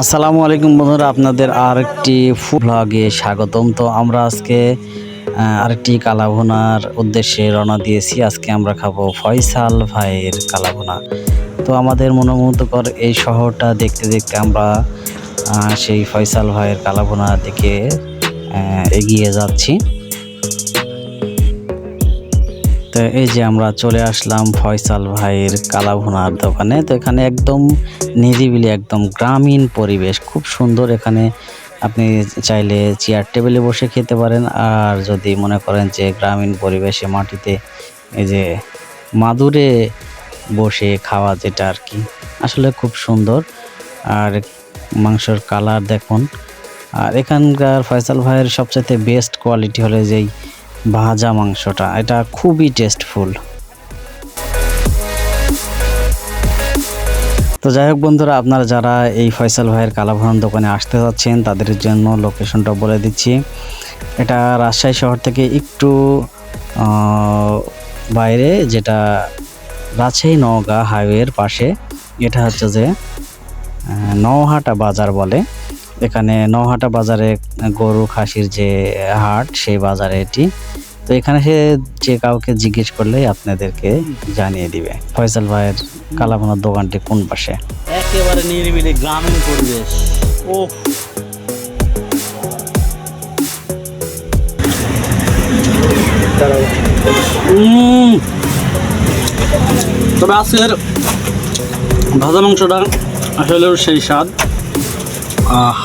আসসালামু আলাইকুম বন্ধুরা, আপনাদের আরেকটি ব্লগে স্বাগতম। তো আমরা আজকে আরেকটি কালাভুনার উদ্দেশ্যে রওনা দিয়েছি। আজকে আমরা খাব ফয়সাল ভাইয়ের কালাভুনা। তো আমাদের মনোমুগ্ধকর এই শহরটা দেখতে দেখতে আমরা সেই ফয়সাল ভাইয়ের কালাভুনার দিকে এগিয়ে যাচ্ছি। তো এই যে আমরা চলে আসলাম ফয়সাল ভাইয়ের কালাভুনার দোকানে। তো এখানে একদম নিরিবিলি, একদম গ্রামীণ পরিবেশ। খুব সুন্দর এখানে। আপনি চাইলে চেয়ার টেবিলে বসে খেতে পারেন। আর যদি মনে করেন যে গ্রামীণ পরিবেশে মাটিতে এই যে মাদুরে বসে খাওয়া যেটা আর কি, আসলে খুব সুন্দর। আর মাংসর কালার দেখুন। আর এখানকার ফয়সাল ভাইয়ের সবচাইতে বেস্ট কোয়ালিটি হলো যেই ভাজা মাংসটা, এটা খুবই টেস্টফুল তো যাই হোক বন্ধুরা, আপনারা যারা এই ফয়সাল ভাইয়ের কালাভরণ দোকানে আসতে যাচ্ছেন, তাদের জন্য লোকেশনটা বলে দিচ্ছি। এটা রাজশাহী শহর থেকে একটু বাইরে, যেটা রাজশাহী নওগাঁ হাইওয়ের পাশে। এটা হচ্ছে যে নওহাটা বাজার বলে। এখানে নওহাটা বাজারে গরু, খাসির যে হাট, সেই বাজারে এটি। তো এখানে সে যে কাউকে জিজ্ঞেস করলেই আপনাদেরকে জানিয়ে দিবে। ফয়সাল ভাইয়ের কালাভোনার দোকানটি কোন পাশে? একেবারে নিরিবিলি গ্রামীণ পরিবেশ। ও তবে আজকের ভাজা মাংসটা আসলে সেই স্বাদ। আহ।